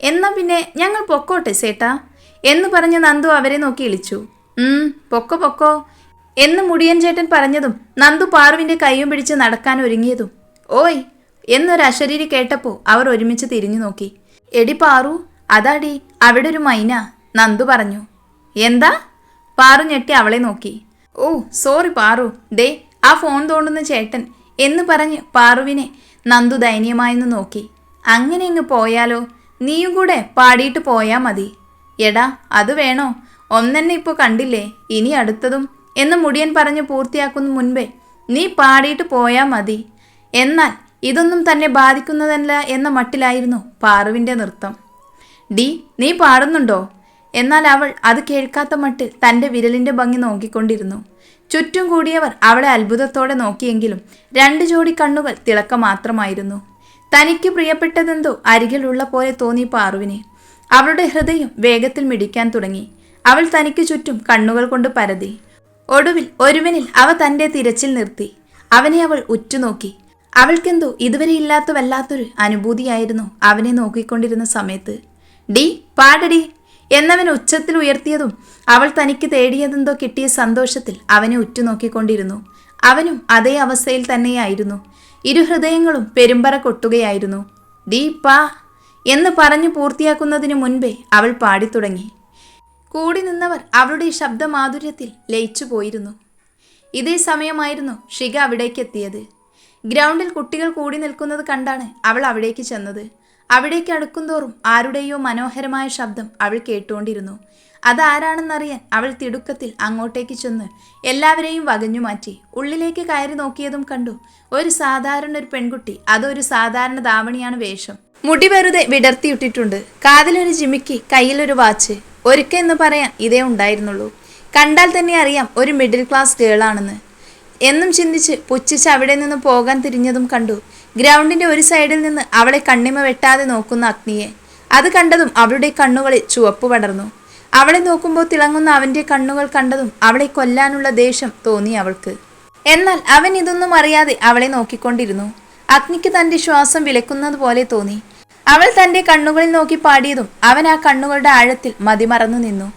എന്നാ പിന്നെ ഞങ്ങൾ പൊക്കോട്ടെ സേട്ടാ. എന്ന് പറഞ്ഞ് നന്ദു അവരെ നോക്കി ഇളിച്ചു. ഉം പൊക്കോ പൊക്കോ. എന്ന് മുടിയൻ ചേട്ടൻ പറഞ്ഞതും നന്ദു പാറുവിന്റെ കൈയും പിടിച്ച് നടക്കാൻ ഒരുങ്ങിയതും. ഓയ് എന്നൊരു അശരീരി കേട്ടപ്പോൾ അവർ ഒരുമിച്ച് തിരിഞ്ഞു നോക്കി. എടി പാറു അതാടി അവിടെ ഒരു മൈന നന്ദു പറഞ്ഞു. എന്താ? പാറു ഞെട്ടി അവളെ നോക്കി. ഓ സോറി പാറു. ദേ ആ ഫോൺ തോണ്ടുന്ന ചേട്ടൻ എന്ന് പറഞ്ഞ് പാറുവിനെ നന്ദു ദയനീയമായെന്ന് നോക്കി. അങ്ങനെ ഇങ്ങ് പോയാലോ? നീയും കൂടെ പാടിയിട്ട് പോയാ മതി. എടാ അത് വേണോ? ഒന്നെന്നെ ഇപ്പോൾ കണ്ടില്ലേ? ഇനി അടുത്തതും. എന്ന് മുടിയൻ പറഞ്ഞു പൂർത്തിയാക്കുന്ന മുൻപേ നീ പാടിയിട്ട് പോയാ മതി. എന്നാൽ ഇതൊന്നും തന്നെ ബാധിക്കുന്നതല്ല എന്ന മട്ടിലായിരുന്നു പാറുവിന്റെ നൃത്തം. ഡി നീ പാടുന്നുണ്ടോ? എന്നാൽ അവൾ അത് കേൾക്കാത്ത മട്ടിൽ തന്റെ വിരലിന്റെ ഭംഗി നോക്കിക്കൊണ്ടിരുന്നു. ചുറ്റും കൂടിയവർ അവളെ അത്ഭുതത്തോടെ നോക്കിയെങ്കിലും രണ്ട് ജോഡി കണ്ണുകൾ തിളക്കം മാത്രമായിരുന്നു. തനിക്ക് പ്രിയപ്പെട്ടതെന്തോ അരികിലുള്ള പോലെ തോന്നി പാറുവിനെ. അവളുടെ ഹൃദയം വേഗത്തിൽ മിടിക്കാൻ തുടങ്ങി. അവൾ തനിക്ക് ചുറ്റും കണ്ണുകൾ കൊണ്ട് പരതി. ഒടുവിൽ ഒരുവനിൽ അവ തന്റെ തിരച്ചിൽ നിർത്തി. അവനെ അവൾ ഉറ്റുനോക്കി. അവൾക്കെന്തോ ഇതുവരെ ഇല്ലാത്ത വല്ലാത്തൊരു അനുഭൂതിയായിരുന്നു അവനെ നോക്കിക്കൊണ്ടിരുന്ന സമയത്ത്. ഡി പാടടി. എന്നവൻ ഉച്ചത്തിൽ ഉയർത്തിയതും അവൾ തനിക്ക് തേടിയതെന്തോ കിട്ടിയ സന്തോഷത്തിൽ അവനെ ഉറ്റുനോക്കിക്കൊണ്ടിരുന്നു. അവനും അതേ അവസ്ഥയിൽ തന്നെയായിരുന്നു. ഇരു ഹൃദയങ്ങളും പെരുമ്പറ കൊട്ടുകയായിരുന്നു. ഡീ പാ എന്ന് പറഞ്ഞു പൂർത്തിയാക്കുന്നതിന് മുൻപേ അവൾ പാടിത്തുടങ്ങി. കൂടി നിന്നവർ അവളുടെ ശബ്ദമാധുര്യത്തിൽ ലയിച്ചു പോയിരുന്നു. ഇതേ സമയമായിരുന്നു ഷിക അവിടേക്ക് എത്തിയത് ഗ്രൗണ്ടിൽ കുട്ടികൾ കൂടി നിൽക്കുന്നത് കണ്ടാണ് അവൾ അവിടേക്ക് ചെന്നത്. അവിടേക്ക് അടുക്കുന്തോറും ആരുടെയോ മനോഹരമായ ശബ്ദം അവൾ കേട്ടുകൊണ്ടിരുന്നു. അതാരാണെന്നറിയാൻ അവൾ തിടുക്കത്തിൽ അങ്ങോട്ടേക്ക് ചെന്ന് എല്ലാവരെയും വകഞ്ഞു മാറ്റി. ഉള്ളിലേക്ക് കയറി നോക്കിയതും കണ്ടു. ഒരു സാധാരണ ഒരു പെൺകുട്ടി അതൊരു സാധാരണ ദാവണിയാണ് വേഷം. മുടി വെറുതെ വിടർത്തിയിട്ടിട്ടുണ്ട്. കാതിലൊരു ജിമിക്കി കയ്യിലൊരു വാച്ച്. എന്ന് പറയാൻ ഇതേ ഉണ്ടായിരുന്നുള്ളൂ. കണ്ടാൽ തന്നെ അറിയാം ഒരു മിഡിൽ ക്ലാസ് ഗേളാണെന്ന്. എന്നും ചിന്തിച്ച് പുച്ഛിച്ച് അവിടെ നിന്ന് പോകാൻ തിരിഞ്ഞതും കണ്ടു. ഗ്രൗണ്ടിന്റെ ഒരു സൈഡിൽ നിന്ന് അവളെ കണ്ണിമ വെട്ടാതെ നോക്കുന്ന അഗ്നിയെ. അത് കണ്ടതും അവളുടെ കണ്ണുകളിൽ ചുവപ്പ് പടർന്നു. അവളെ നോക്കുമ്പോൾ തിളങ്ങുന്ന അവന്റെ കണ്ണുകൾ കണ്ടതും അവളെ കൊല്ലാനുള്ള ദേഷ്യം തോന്നി അവൾക്ക്. എന്നാൽ അവൻ ഇതൊന്നും അറിയാതെ അവളെ നോക്കിക്കൊണ്ടിരുന്നു. അഗ്നിക്ക് തന്റെ ശ്വാസം വിലക്കുന്നത് പോലെ തോന്നി. അവൾ തന്റെ കണ്ണുകളിൽ നോക്കി പാടിയതും അവൻ ആ കണ്ണുകളുടെ ആഴത്തിൽ മതിമറന്നു നിന്നു.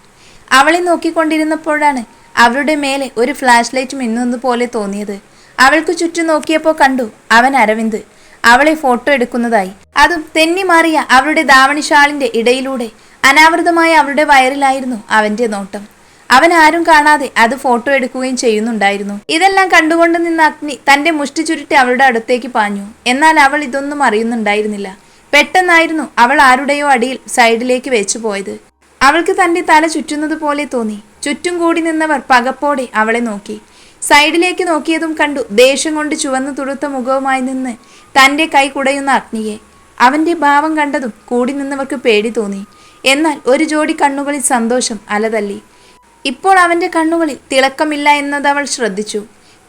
അവളെ നോക്കിക്കൊണ്ടിരുന്നപ്പോഴാണ് അവരുടെ മേലെ ഒരു ഫ്ലാഷ് ലൈറ്റ് മിന്നുന്നത് പോലെ തോന്നിയത്. അവൾക്ക് ചുറ്റും നോക്കിയപ്പോൾ കണ്ടു അവൻ അരവിന്ദ്. അവളെ ഫോട്ടോ എടുക്കുന്നതായി. അതും തെന്നി മാറിയ അവരുടെ ധാവണിശാളിന്റെ ഇടയിലൂടെ അനാവൃതമായ അവളുടെ വയറിലായിരുന്നു അവന്റെ നോട്ടം. അവൻ ആരും കാണാതെ അത് ഫോട്ടോ എടുക്കുകയും ചെയ്യുന്നുണ്ടായിരുന്നു. ഇതെല്ലാം കണ്ടുകൊണ്ട് നിന്ന അഗ്നി തന്റെ മുഷ്ടി ചുരുട്ടി അവളുടെ അടുത്തേക്ക് പാഞ്ഞു. എന്നാൽ അവൾ ഇതൊന്നും അറിയുന്നുണ്ടായിരുന്നില്ല. പെട്ടെന്നായിരുന്നു അവൾ ആരുടെയോ അടിയിൽ സൈഡിലേക്ക് വെച്ചു പോയത്. അവൾക്ക് തന്റെ തല ചുറ്റുന്നത് പോലെ തോന്നി. ചുറ്റും കൂടി നിന്നവർ പകപ്പോടെ അവളെ നോക്കി. സൈഡിലേക്ക് നോക്കിയതും കണ്ടു ദേഷ്യം കൊണ്ട് ചുവന്നു തുടുത്ത മുഖവുമായി നിന്ന് തന്റെ കൈ കുടയുന്ന അഗ്നിയെ. അവന്റെ ഭാവം കണ്ടതും കൂടി നിന്നവർക്ക് പേടി തോന്നി. എന്നാൽ ഒരു ജോഡി കണ്ണുകളിൽ സന്തോഷം അലതല്ലി. ഇപ്പോൾ അവന്റെ കണ്ണുകളിൽ തിളക്കമില്ല എന്നത് അവൾ ശ്രദ്ധിച്ചു.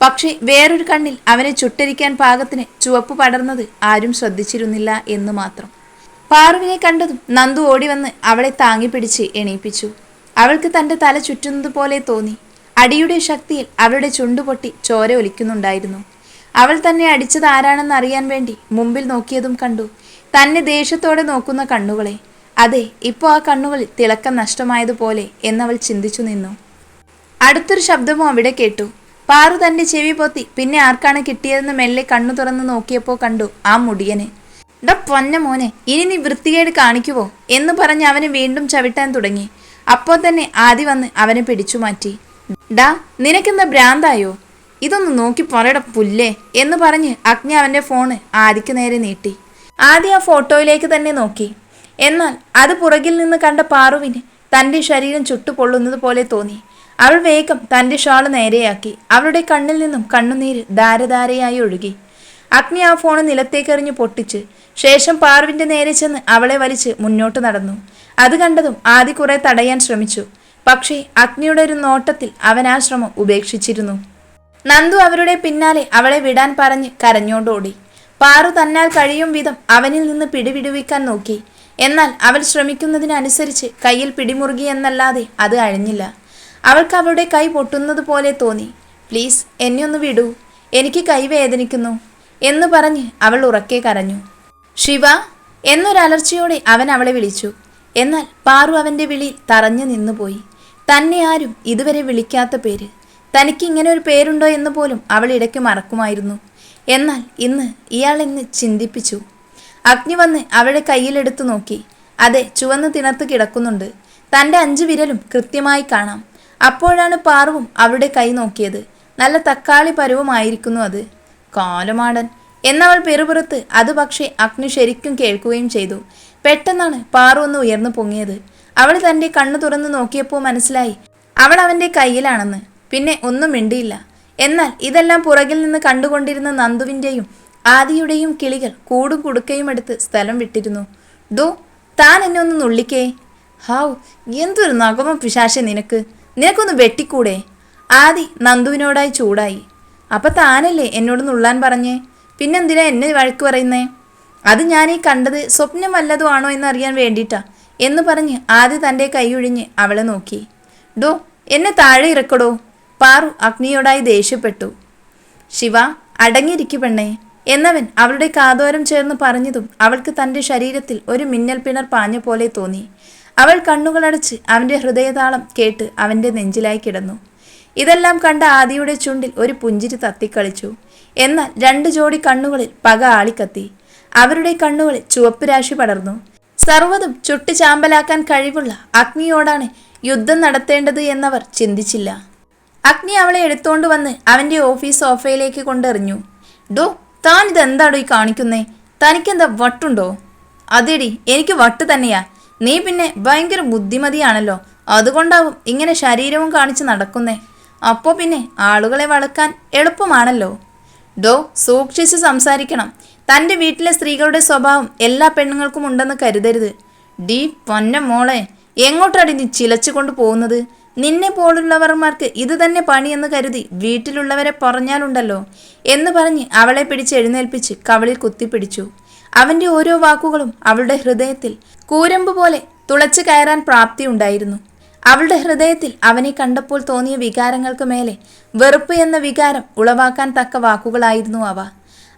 പക്ഷേ വേറൊരു കണ്ണിൽ അവനെ ചുട്ടരിക്കാൻ പാകത്തിന് ചുവപ്പ് പടർന്നത് ആരും ശ്രദ്ധിച്ചിരുന്നില്ല എന്ന് മാത്രം. പാറുവിനെ കണ്ടതും നന്ദു ഓടിവന്ന് അവളെ താങ്ങിപ്പിടിച്ച് എണീപ്പിച്ചു. അവൾക്ക് തന്റെ തല ചുറ്റുന്നത് പോലെ തോന്നി. അടിയുടെ ശക്തിയിൽ അവളുടെ ചുണ്ടുപൊട്ടി ചോര ഒലിക്കുന്നുണ്ടായിരുന്നു. അവൾ തന്നെ അടിച്ചത് ആരാണെന്ന് അറിയാൻ വേണ്ടി മുമ്പിൽ നോക്കിയതും കണ്ടു. തന്നെ ദേഷ്യത്തോടെ നോക്കുന്ന കണ്ണുകളെ. അതെ ഇപ്പോൾ ആ കണ്ണുകളിൽ തിളക്കം നഷ്ടമായതുപോലെ എന്നവൾ ചിന്തിച്ചു നിന്നു. അടുത്തൊരു ശബ്ദവും അവിടെ കേട്ടു. പാറു തന്റെ ചെവി പൊത്തി പിന്നെ ആർക്കാണ് കിട്ടിയതെന്ന് മെല്ലെ കണ്ണു തുറന്ന് നോക്കിയപ്പോൾ കണ്ടു ആ മുടിയനെ. ഡ പൊന്ന മോനെ ഇനി നീ വൃത്തികേട് കാണിക്കുവോ? എന്ന് പറഞ്ഞ് അവനെ വീണ്ടും ചവിട്ടാൻ തുടങ്ങി. അപ്പോൾ തന്നെ ആദി വന്ന് അവനെ പിടിച്ചു മാറ്റി. ഡാ നിനക്കെന്താ ഭ്രാന്തായോ? ഇതൊന്ന് നോക്കി പറയട പുല്ലേ? എന്ന് പറഞ്ഞ് അഗ്നി അവന്റെ ഫോണ് ആദിക്ക് നേരെ നീട്ടി. ആദ്യം ആ ഫോട്ടോയിലേക്ക് തന്നെ നോക്കി. എന്നാൽ അത് പുറകിൽ നിന്ന് കണ്ട പാറുവിന് തന്റെ ശരീരം ചുട്ടുപൊള്ളുന്നത് പോലെ തോന്നി. അവൾ വേഗം തന്റെ ഷാൾ നേരെയാക്കി. അവളുടെ കണ്ണിൽ നിന്നും കണ്ണുനീര് ധാരധാരയായി ഒഴുകി. അഗ്നി ആ ഫോണ് നിലത്തേക്കെറിഞ്ഞ് പൊട്ടിച്ച് ശേഷം പാർവിന്റെ നേരെ ചെന്ന് അവളെ വലിച്ച് മുന്നോട്ട് നടന്നു. അത് കണ്ടതും ആദ്യ കുറെ തടയാൻ ശ്രമിച്ചു. പക്ഷേ അഗ്നിയുടെ ഒരു നോട്ടത്തിൽ അവൻ ആ ശ്രമം ഉപേക്ഷിച്ചിരുന്നു. നന്ദു അവരുടെ പിന്നാലെ അവളെ വിടാൻ പറഞ്ഞ് കരഞ്ഞോണ്ടോടി പാറു തന്നാൽ കഴിയും വിധം അവനിൽ നിന്ന് പിടിവിടുവിക്കാൻ നോക്കി. എന്നാൽ അവൾ ശ്രമിക്കുന്നതിനനുസരിച്ച് കയ്യിൽ പിടിമുറുകി എന്നല്ലാതെ അത് അഴിഞ്ഞില്ല. അവൾക്ക് അവളുടെ കൈ പൊട്ടുന്നത് പോലെ തോന്നി. പ്ലീസ് എന്നെ ഒന്ന് വിടൂ. എനിക്ക് കൈ വേദനിക്കുന്നു എന്ന് പറഞ്ഞ് അവൾ ഉറക്കെ കരഞ്ഞു. ശിവ എന്നൊരലർച്ചയോടെ അവൻ അവളെ വിളിച്ചു. എന്നാൽ പാറു അവന്റെ വിളി തറഞ്ഞു നിന്നുപോയി. തന്നെ ആരും ഇതുവരെ വിളിക്കാത്ത പേര്. തനിക്ക് ഇങ്ങനെ ഒരു പേരുണ്ടോ എന്ന് പോലും അവൾ ഇടയ്ക്ക് മറക്കുമായിരുന്നു. എന്നാൽ ഇന്ന് ഇയാൾ ഇന്ന് ചിന്തിപ്പിച്ചു. അഗ്നി വന്ന് അവളുടെ കയ്യിലെടുത്തു നോക്കി. അതെ ചുവന്ന് തിണർത്ത് കിടക്കുന്നുണ്ട്. തന്റെ അഞ്ച് വിരലും കൃത്യമായി കാണാം. അപ്പോഴാണ് പാർവും അവളുടെ കൈ നോക്കിയത്. നല്ല തക്കാളി പരുവമായിരിക്കുന്നു അത്. കാലമാടൻ. എന്നവൾ പെറുപുറത്ത് അത് പക്ഷേ അഗ്നി ശരിക്കും കേൾക്കുകയും ചെയ്തു. പെട്ടെന്നാണ് പാറു ഒന്ന് ഉയർന്നു പൊങ്ങിയത്. അവൾ തന്റെ കണ്ണു തുറന്നു നോക്കിയപ്പോൾ മനസ്സിലായി അവൾ അവന്റെ കയ്യിലാണെന്ന്. പിന്നെ ഒന്നും മിണ്ടിയില്ല. എന്നാൽ ഇതെല്ലാം പുറകിൽ നിന്ന് കണ്ടുകൊണ്ടിരുന്ന നന്ദുവിന്റെയും ആദിയുടെയും കിളികൾ കൂടും കുടുക്കയും എടുത്ത് സ്ഥലം വിട്ടിരുന്നു. ദോ താൻ എന്നെ ഒന്ന് നുള്ളിക്കേ. ഹൗ എന്തൊരു നഗമ പിശാശെ നിനക്ക്. നിനക്കൊന്ന് വെട്ടിക്കൂടെ? ആദി നന്ദുവിനോടായി ചൂടായി. അപ്പൊ താനല്ലേ എന്നോട് നുള്ളാൻ പറഞ്ഞേ? പിന്നെന്തിനാ എന്നെ വഴക്ക് പറയുന്നേ? അത് ഞാനീ കണ്ടത് സ്വപ്നം വല്ലതും ആണോ എന്നറിയാൻ വേണ്ടിയിട്ടാ എന്ന് പറഞ്ഞ് ആദ്യ തന്റെ കൈയൊഴിഞ്ഞ് അവളെ നോക്കി. ഡോ എന്നെ താഴെ ഇറക്കടോ. പാറു അഗ്നിയോടായി ദേഷ്യപ്പെട്ടു. ശിവ അടങ്ങിയിരിക്കു പെണ്ണേ. എന്നവൻ അവളുടെ കാതോരം ചേർന്ന് പറഞ്ഞതും അവൾക്ക് തന്റെ ശരീരത്തിൽ ഒരു മിന്നൽ പിണർ പാഞ്ഞ പോലെ തോന്നി. അവൾ കണ്ണുകളടച്ച് അവന്റെ ഹൃദയതാളം കേട്ട് അവന്റെ നെഞ്ചിലായി കിടന്നു. ഇതെല്ലാം കണ്ട ആദിയുടെ ചുണ്ടിൽ ഒരു പുഞ്ചിരി തത്തിക്കളിച്ചു. എന്നാൽ രണ്ട് ജോഡി കണ്ണുകളിൽ പക ആളിക്കത്തി. അവരുടെ കണ്ണുകളിൽ ചുവപ്പ് രാശി പടർന്നു. സർവതും ചുട്ടു ചാമ്പലാക്കാൻ കഴിവുള്ള അഗ്നിയോടാണ് യുദ്ധം നടത്തേണ്ടത് എന്നവർ ചിന്തിച്ചില്ല. അഗ്നി അവളെ എടുത്തോണ്ട് വന്ന് അവന്റെ ഓഫീസ് സോഫയിലേക്ക് കൊണ്ടെറിഞ്ഞു. ഡോ താൻ ഇതെന്താടോ ഈ കാണിക്കുന്നേ? തനിക്കെന്താ വട്ടുണ്ടോ? അതേടി എനിക്ക് വട്ട് തന്നെയാ. നീ പിന്നെ ഭയങ്കര ബുദ്ധിമതിയാണല്ലോ. അതുകൊണ്ടാവും ഇങ്ങനെ ശരീരവും കാണിച്ച് നടക്കുന്നേ. അപ്പോൾ പിന്നെ ആളുകളെ വളക്കാൻ എളുപ്പമാണല്ലോ. ഡോ സൂക്ഷിച്ച് സംസാരിക്കണം. തന്റെ വീട്ടിലെ സ്ത്രീകളുടെ സ്വഭാവം എല്ലാ പെണ്ണുങ്ങൾക്കും ഉണ്ടെന്ന് കരുതരുത്. ഡീ പൊന്ന മോളെ എങ്ങോട്ടാടി നീ ചിലച്ചുകൊണ്ട് പോകുന്നത്? നിന്നെ പോലുള്ളവർമാർക്ക് ഇത് തന്നെ പണിയെന്ന് കരുതി വീട്ടിലുള്ളവരെ പറഞ്ഞാലുണ്ടല്ലോ എന്ന് പറഞ്ഞ് അവളെ പിടിച്ച് എഴുന്നേൽപ്പിച്ച് കവളിൽ കുത്തിപ്പിടിച്ചു. അവന്റെ ഓരോ വാക്കുകളും അവളുടെ ഹൃദയത്തിൽ കൂരമ്പ് പോലെ തുളച്ചു കയറാൻ പ്രാപ്തിയുണ്ടായിരുന്നു. അവളുടെ ഹൃദയത്തിൽ അവനെ കണ്ടപ്പോൾ തോന്നിയ വികാരങ്ങൾക്ക് മേലെ വെറുപ്പ് എന്ന വികാരം ഉളവാക്കാൻ തക്ക വാക്കുകളായിരുന്നു അവ.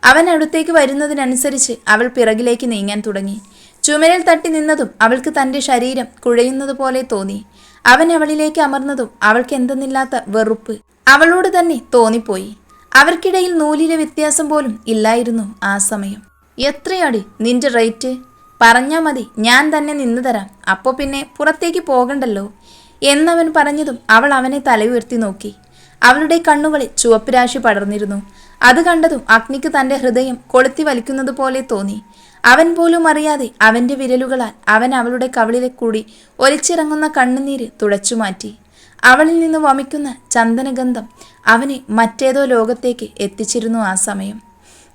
അവൻ അടുത്തേക്ക് വരുന്നതിനനുസരിച്ച് അവൾ പിറകിലേക്ക് നീങ്ങാൻ തുടങ്ങി. ചുമരിൽ തട്ടി നിന്നതും അവൾക്ക് തന്റെ ശരീരം കുഴയുന്നത് പോലെ തോന്നി. അവൻ അവളിലേക്ക് അമർന്നതും അവൾക്ക് എന്തെന്നില്ലാത്ത വെറുപ്പ്. അവളോട് തന്നെ തോന്നിപ്പോയി. അവർക്കിടയിൽ നൂലിലെ വ്യത്യാസം പോലും ഇല്ലായിരുന്നു ആ സമയം. എത്രയാടി നിന്റെ റേറ്റ്? പറഞ്ഞാൽ മതി ഞാൻ തന്നെ നിന്ന് തരാം. അപ്പോൾ പിന്നെ പുറത്തേക്ക് പോകണ്ടല്ലോ? എന്നവൻ പറഞ്ഞതും അവൾ അവനെ തല ഉയർത്തി നോക്കി. അവളുടെ കണ്ണുകളിൽ ചുവപ്പ് രാശി പടർന്നിരുന്നു. അത് കണ്ടതും അഗ്നിക്ക് തന്റെ ഹൃദയം കൊളുത്തി വലിക്കുന്നത് പോലെ തോന്നി. അവൻ പോലും അറിയാതെ അവന്റെ വിരലുകളാൽ അവൻ അവളുടെ കവിളിലെ കൂടി ഒലിച്ചിറങ്ങുന്ന കണ്ണുനീര് തുടച്ചുമാറ്റി അവളിൽ നിന്ന് വമിക്കുന്ന ചന്ദനഗന്ധം അവനെ മറ്റേതോ ലോകത്തേക്ക് എത്തിച്ചിരുന്നു ആ സമയം.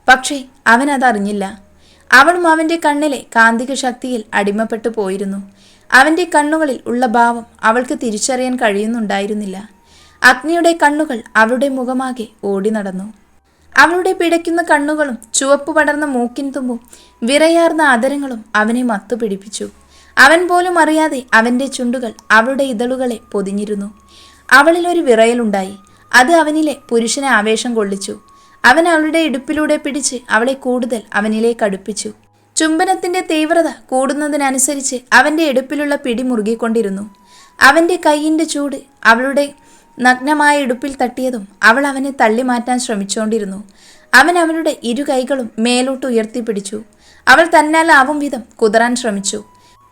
പക്ഷേ അവൻ അതറിഞ്ഞില്ല. അവളും അവന്റെ കണ്ണിലെ കാന്തിക ശക്തിയിൽ അടിമപ്പെട്ടു പോയിരുന്നു. അവന്റെ കണ്ണുകളിൽ ഉള്ള ഭാവം അവൾക്ക് തിരിച്ചറിയാൻ കഴിയുന്നുണ്ടായിരുന്നില്ല. അഗ്നിയുടെ കണ്ണുകൾ അവളുടെ മുഖമാകെ ഓടി നടന്നു. അവളുടെ പിടയ്ക്കുന്ന കണ്ണുകളും ചുവപ്പ് പടർന്ന മൂക്കിൻ തുമ്പും വിറയാർന്ന ആദരങ്ങളും അവനെ മത്തുപിടിപ്പിച്ചു അവൻ പോലും അറിയാതെ അവന്റെ ചുണ്ടുകൾ അവളുടെ ഇതളുകളെ പൊതിഞ്ഞിരുന്നു. അവളിൽ ഒരു വിറയലുണ്ടായി. അത് അവനിലെ പുരുഷനെ ആവേശം കൊള്ളിച്ചു. അവൻ അവളുടെ ഇടുപ്പിലൂടെ പിടിച്ച് അവളെ കൂടുതൽ അവനിലേക്ക് അടുപ്പിച്ചു. ചുംബനത്തിന്റെ തീവ്രത കൂടുന്നതിനനുസരിച്ച് അവന്റെ ഇടുപ്പിലുള്ള പിടി മുറുകിക്കൊണ്ടിരുന്നു. അവന്റെ കൈയിന്റെ ചൂട് അവളുടെ നഗ്നമായ ഇടുപ്പിൽ തട്ടിയതും അവൾ അവനെ തള്ളി മാറ്റാൻ ശ്രമിച്ചുകൊണ്ടിരുന്നു. അവൻ അവളുടെ ഇരു കൈകളും മേലോട്ട് ഉയർത്തിപ്പിടിച്ചു. അവൾ തന്നാലാവും വിധം കുതറാൻ ശ്രമിച്ചു.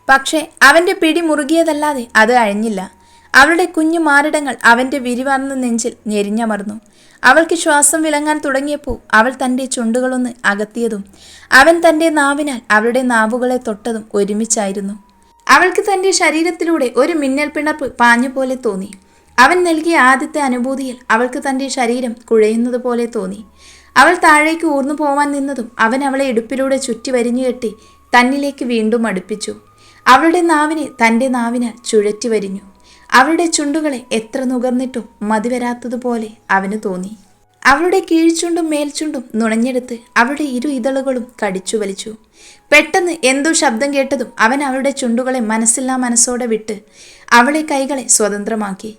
പക്ഷേ അവന്റെ പിടി മുറുകിയതല്ലാതെ അത് അഴിഞ്ഞില്ല. അവളുടെ കുഞ്ഞു മാറിടങ്ങൾ അവന്റെ വിരിവാർന്ന നെഞ്ചിൽ ഞെരിഞ്ഞമർന്നു. അവൾക്ക് ശ്വാസം വിലങ്ങാൻ തുടങ്ങിയപ്പോൾ അവൾ തന്റെ ചുണ്ടുകളൊന്ന് അകത്തിയതും അവൻ തന്റെ നാവിനാൽ അവളുടെ നാവുകളെ തൊട്ടതും ഒരുമിച്ചായിരുന്നു. അവൾക്ക് തന്റെ ശരീരത്തിലൂടെ ഒരു മിന്നൽ പിണർപ്പ് പാഞ്ഞു പോലെ തോന്നി. അവൻ നൽകിയ ആദ്യത്തെ അനുഭൂതിയിൽ അവൾക്ക് തന്റെ ശരീരം കുഴയുന്നത് പോലെ തോന്നി. അവൾ താഴേക്ക് ഊർന്നു പോവാൻ നിന്നതും അവൻ അവളെ ഇടുപ്പിലൂടെ ചുറ്റി വരിഞ്ഞു കെട്ടി തന്നിലേക്ക് വീണ്ടും അടുപ്പിച്ചു. അവളുടെ നാവിനെ തന്റെ നാവിനാൽ ചുഴറ്റി വരിഞ്ഞു. അവളുടെ ചുണ്ടുകളെ എത്ര നുകർന്നിട്ടും മതിവരാത്തതുപോലെ അവന് തോന്നി. അവളുടെ കീഴ്ചുണ്ടും മേൽചുണ്ടും നുണഞ്ഞെടുത്ത് അവളുടെ ഇരു ഇതളുകളും കടിച്ചു വലിച്ചു. പെട്ടെന്ന് എന്തോ ശബ്ദം കേട്ടതും അവൻ അവളുടെ ചുണ്ടുകളെ മനസ്സില്ലാ മനസ്സോടെ വിട്ട് അവളെ കൈകളെ സ്വതന്ത്രമാക്കി.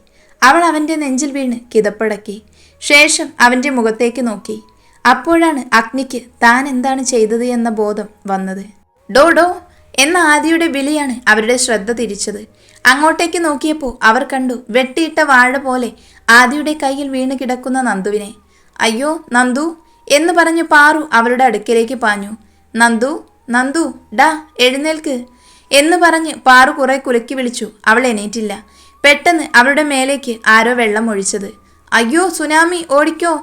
അവൾ അവന്റെ നെഞ്ചിൽ വീണ് കിതപ്പടക്കി. ശേഷം അവന്റെ മുഖത്തേക്ക് നോക്കി. അപ്പോഴാണ് അഗ്നിക്ക് താൻ എന്താണ് ചെയ്തത് എന്ന ബോധം വന്നത്. ഡോ ഡോ എന്ന ആദിയുടെ വിളിയാണ് അവരുടെ ശ്രദ്ധ തിരിച്ചത്. അങ്ങോട്ടേക്ക് നോക്കിയപ്പോൾ അവർ കണ്ടു വെട്ടിയിട്ട വാഴ പോലെ ആദിയുടെ കയ്യിൽ വീണ് കിടക്കുന്ന നന്ദുവിനെ. അയ്യോ നന്ദു എന്ന് പറഞ്ഞു പാറു അവരുടെ അടുക്കലേക്ക് പാഞ്ഞു. നന്ദു നന്ദു ഡാ എഴുന്നേൽക്ക് എന്ന് പറഞ്ഞ് പാറു കുറെ കുലുക്കി വിളിച്ചു. അവൾ എണീറ്റില്ല. പെട്ടെന്ന് അവരുടെ മേലേക്ക് ആരോ വെള്ളം ഒഴിച്ചത്. അയ്യോ സുനാമി ഓടിക്കോ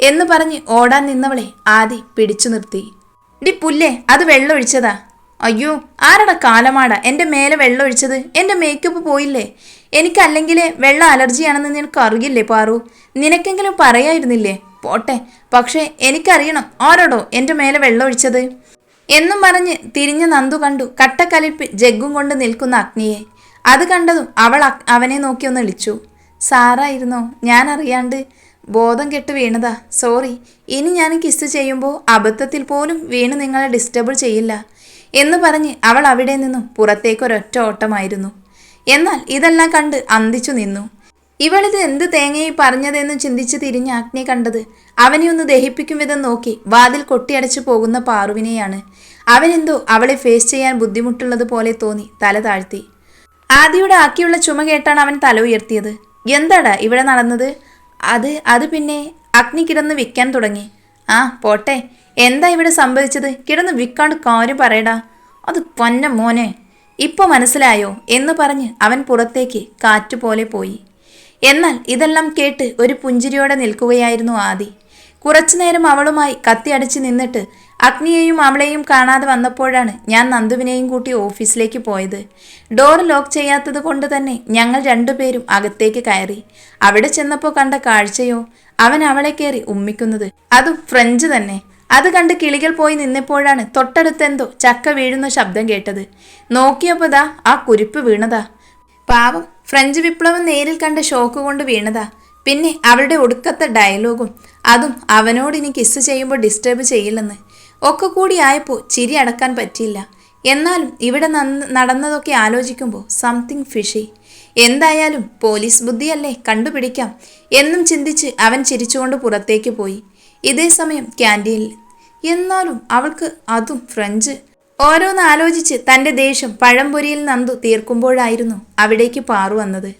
എന്ന് പറഞ്ഞ് ഓടാൻ നിന്നവളെ ആദി പിടിച്ചു നിർത്തി. ഡി പുല്ലേ അത് വെള്ളമൊഴിച്ചതാ അയ്യോ ആരട കാലമാട എന്റെ മേലെ വെള്ളമൊഴിച്ചത് എന്റെ മേക്കപ്പ് പോയില്ലേ? എനിക്കല്ലെങ്കിൽ വെള്ളം അലർജിയാണെന്ന് നിനക്ക് അറിയില്ലേ പാറു? നിനക്കെങ്കിലും പറയായിരുന്നില്ലേ? പോട്ടെ പക്ഷേ എനിക്കറിയണം ആരോടോ എന്റെ മേലെ വെള്ളമൊഴിച്ചത് എന്നും പറഞ്ഞ് തിരിഞ്ഞ നന്ദു കണ്ടു കട്ടക്കലിപ്പ് ജഗ്ഗും കൊണ്ട് നിൽക്കുന്ന അഗ്നിയെ. അത് കണ്ടതും അവൾ അവനെ നോക്കി ഒന്ന് വിളിച്ചു. സാറായിരുന്നോ ഞാൻ അറിയാണ്ട് ബോധം കെട്ട് വീണതാ. സോറി. ഇനി ഞാൻ കിസ് ചെയ്യുമ്പോൾ അബദ്ധത്തിൽ പോലും വീണ് നിങ്ങളെ ഡിസ്റ്റർബ് ചെയ്യില്ല. എന്ന് പറഞ്ഞ് അവൾ അവിടെ നിന്നും പുറത്തേക്കൊരൊറ്റ ഓട്ടമായിരുന്നു. എന്നാൽ ഇതെല്ലാം കണ്ട് അന്തിച്ചു നിന്നു. ഇവളിത് എന്ത് തേങ്ങയായി പറഞ്ഞതെന്ന് ചിന്തിച്ച് തിരിഞ്ഞ അഗ്നി കണ്ടത് അവനെ ഒന്ന് ദഹിപ്പിക്കും വിധം നോക്കി വാതിൽ കൊട്ടിയടച്ചു പോകുന്ന പാറുവിനെയാണ്. അവനെന്തോ അവളെ ഫേസ് ചെയ്യാൻ ബുദ്ധിമുട്ടുള്ളത് പോലെ തോന്നി തല താഴ്ത്തി. ആദിയുടെ ആക്കിയുള്ള ചുമ കേട്ടാണ് അവൻ തല ഉയർത്തിയത്. എന്താടാ ഇവിടെ നടന്നത്? അത് അത് പിന്നെ അഗ്നി കിടന്ന് വിൽക്കാൻ തുടങ്ങി. ആ പോട്ടെ. എന്താ ഇവിടെ സംഭവിച്ചത്? കിടന്ന് വിൽക്കാണ്ട് കാര്യം പറയടാ. അത് പൊന്ന മോനെ. ഇപ്പൊ മനസ്സിലായോ? എന്ന് പറഞ്ഞ് അവൻ പുറത്തേക്ക് കാറ്റുപോലെ പോയി. എന്നാൽ ഇതെല്ലാം കേട്ട് ഒരു പുഞ്ചിരിയോടെ നിൽക്കുകയായിരുന്നു ആദി. കുറച്ചുനേരം അവളുമായി കത്തിയടിച്ച് നിന്നിട്ട് അഗ്നിയെയും അവളെയും കാണാതെ വന്നപ്പോഴാണ് ഞാൻ നന്ദുവിനെയും കൂട്ടി ഓഫീസിലേക്ക് പോയത്. ഡോർ ലോക്ക് ചെയ്യാത്തത് കൊണ്ട് തന്നെ ഞങ്ങൾ രണ്ടുപേരും അകത്തേക്ക് കയറി. അവിടെ ചെന്നപ്പോൾ കണ്ട കാഴ്ചയോ? അവൻ അവളെ കയറി ഉമ്മിക്കുന്നത്. അതും ഫ്രഞ്ച് തന്നെ. അത് കണ്ട് കിളികൾ പോയി നിന്നപ്പോഴാണ് തൊട്ടടുത്തെന്തോ ചക്ക വീഴുന്ന ശബ്ദം കേട്ടത്. നോക്കിയപ്പോൾ ദാ ആ കുരിപ്പ് വീണതാ. പാവം ഫ്രഞ്ച് വിപ്ലവം നേരിൽ കണ്ട ഷോക്ക് കൊണ്ട് വീണതാ. പിന്നെ അവളുടെ ഒടുക്കത്തെ ഡയലോഗും അതും അവനോട് ഇനി കിസ് ചെയ്യുമ്പോൾ ഡിസ്റ്റർബ് ചെയ്യില്ലെന്ന്. ഒക്കെ കൂടിയായപ്പോൾ ചിരി അടക്കാൻ പറ്റിയില്ല. എന്നാലും ഇവിടെ നടന്നതൊക്കെ ആലോചിക്കുമ്പോൾ സംതിങ് ഫിഷി എന്തായാലും പോലീസ് ബുദ്ധിയല്ലേ? കണ്ടുപിടിക്കാം. എന്നും ചിന്തിച്ച് അവൻ ചിരിച്ചുകൊണ്ട് പുറത്തേക്ക് പോയി. ഇതേ സമയം ക്യാന്റീനിൽ. എന്നാലും അവൾക്ക് അതും ഫ്രഞ്ച്. ഓരോന്ന് ആലോചിച്ച് തന്റെ ദേഷ്യം പഴംപൊരിയിൽ നന്ദു തീർക്കുമ്പോഴായിരുന്നു അവിടേക്ക് പാറു വന്നത്.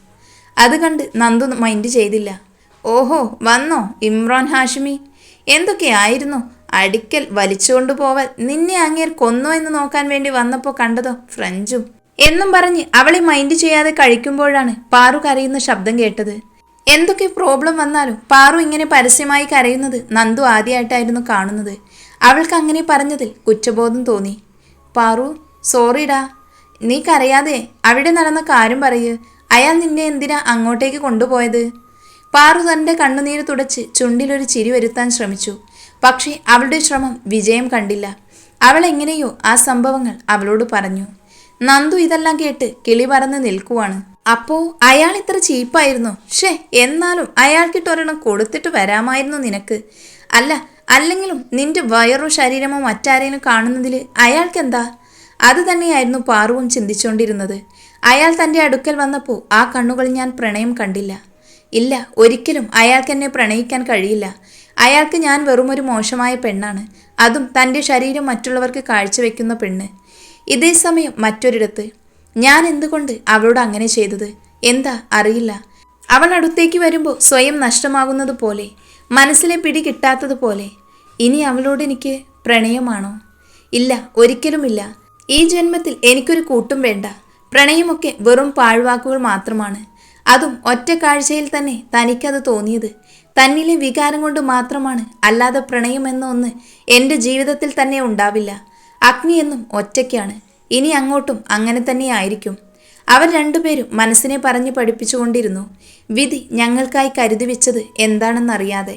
അത് കണ്ട് നന്ദു മൈൻഡ് ചെയ്തില്ല. ഓഹോ വന്നോ ഇമ്രാൻ ഹാഷിമി? എന്തൊക്കെയായിരുന്നു? അടിക്കൽ വലിച്ചുകൊണ്ടു പോവാൻ നിന്നെ അങ്ങേർ കൊന്നോ എന്ന് നോക്കാൻ വേണ്ടി വന്നപ്പോൾ കണ്ടതോ ഫ്രഞ്ചും? എന്നും പറഞ്ഞ് അവളെ മൈൻഡ് ചെയ്യാതെ കഴിക്കുമ്പോഴാണ് പാറു കരയുന്ന ശബ്ദം കേട്ടത്. എന്തൊക്കെ പ്രോബ്ലം വന്നാലും പാറു ഇങ്ങനെ പരസ്യമായി കരയുന്നത് നന്ദു ആദ്യമായിട്ടായിരുന്നു കാണുന്നത്. അവൾക്ക് അങ്ങനെ പറഞ്ഞതിൽ കുറ്റബോധം തോന്നി. പാറു സോറിടാ നീ കരയാതെ അവിടെ നടന്ന കാര്യം പറയൂ. അയാൾ നിന്നെ എന്തിനാ അങ്ങോട്ടേക്ക് കൊണ്ടുപോയത്? പാറു തന്റെ കണ്ണുനീര് തുടച്ച് ചുണ്ടിലൊരു ചിരി വരുത്താൻ ശ്രമിച്ചു. പക്ഷേ അവളുടെ ശ്രമം വിജയം കണ്ടില്ല. അവൾ എങ്ങനെയോ ആ സംഭവങ്ങൾ അവളോട് പറഞ്ഞു. നന്ദു ഇതെല്ലാം കേട്ട് കിളി പറന്ന് നിൽക്കുവാണ്. അപ്പോ അയാൾ ഇത്ര ചീപ്പായിരുന്നു? ഷേ എന്നാലും അയാൾക്കിട്ടൊരെണ്ണം കൊടുത്തിട്ട് വരാമായിരുന്നു നിനക്ക്. അല്ല അല്ലെങ്കിലും നിന്റെ വയറോ ശരീരമോ മറ്റാരെങ്കിലും കാണുന്നതിൽ അയാൾക്കെന്താ? അത് തന്നെയായിരുന്നു പാറുവും ചിന്തിച്ചുകൊണ്ടിരുന്നത് അയാൾ തന്റെ അടുക്കൽ വന്നപ്പോൾ ആ കണ്ണുകൾ ഞാൻ പ്രണയം കണ്ടില്ല. ഇല്ല ഒരിക്കലും അയാൾക്ക് എന്നെ പ്രണയിക്കാൻ കഴിയില്ല. അയാൾക്ക് ഞാൻ വെറുമൊരു മോശമായ പെണ്ണാണ്. അതും തന്റെ ശരീരം മറ്റുള്ളവർക്ക് കാഴ്ചവെക്കുന്ന പെണ്ണ്. ഇതേ സമയം മറ്റൊരിടത്ത് ഞാൻ എന്തുകൊണ്ട് അവളോട് അങ്ങനെ ചെയ്തത്? എന്താ? അറിയില്ല. അവൾ അടുത്തേക്ക് വരുമ്പോൾ സ്വയം നഷ്ടമാകുന്നത് പോലെ മനസ്സിലെ പിടി കിട്ടാത്തതുപോലെ ഇനി അവളോട് എനിക്ക് പ്രണയമാണോ? ഇല്ല ഒരിക്കലുമില്ല ഈ ജന്മത്തിൽ എനിക്കൊരു കൂട്ടും വേണ്ട. പ്രണയമൊക്കെ വെറും പാഴ്വാക്കുകൾ മാത്രമാണ്. അതും ഒറ്റ കാഴ്ചയിൽ തന്നെ തനിക്കത് തോന്നിയത്. തന്നിലെ വികാരം കൊണ്ട് മാത്രമാണ് അല്ലാതെ പ്രണയം എന്ന ഒന്ന് എന്റെ ജീവിതത്തിൽ തന്നെ ഉണ്ടാവില്ല. അഗ്നി എന്നും ഒറ്റയ്ക്കാണ്. ഇനി അങ്ങോട്ടും അങ്ങനെ തന്നെ ആയിരിക്കും. അവർ രണ്ടുപേരും മനസ്സിനെ പറഞ്ഞു പഠിപ്പിച്ചുകൊണ്ടിരുന്നു. വിധി ഞങ്ങൾക്കായി കരുതി വെച്ചത് എന്താണെന്നറിയാതെ.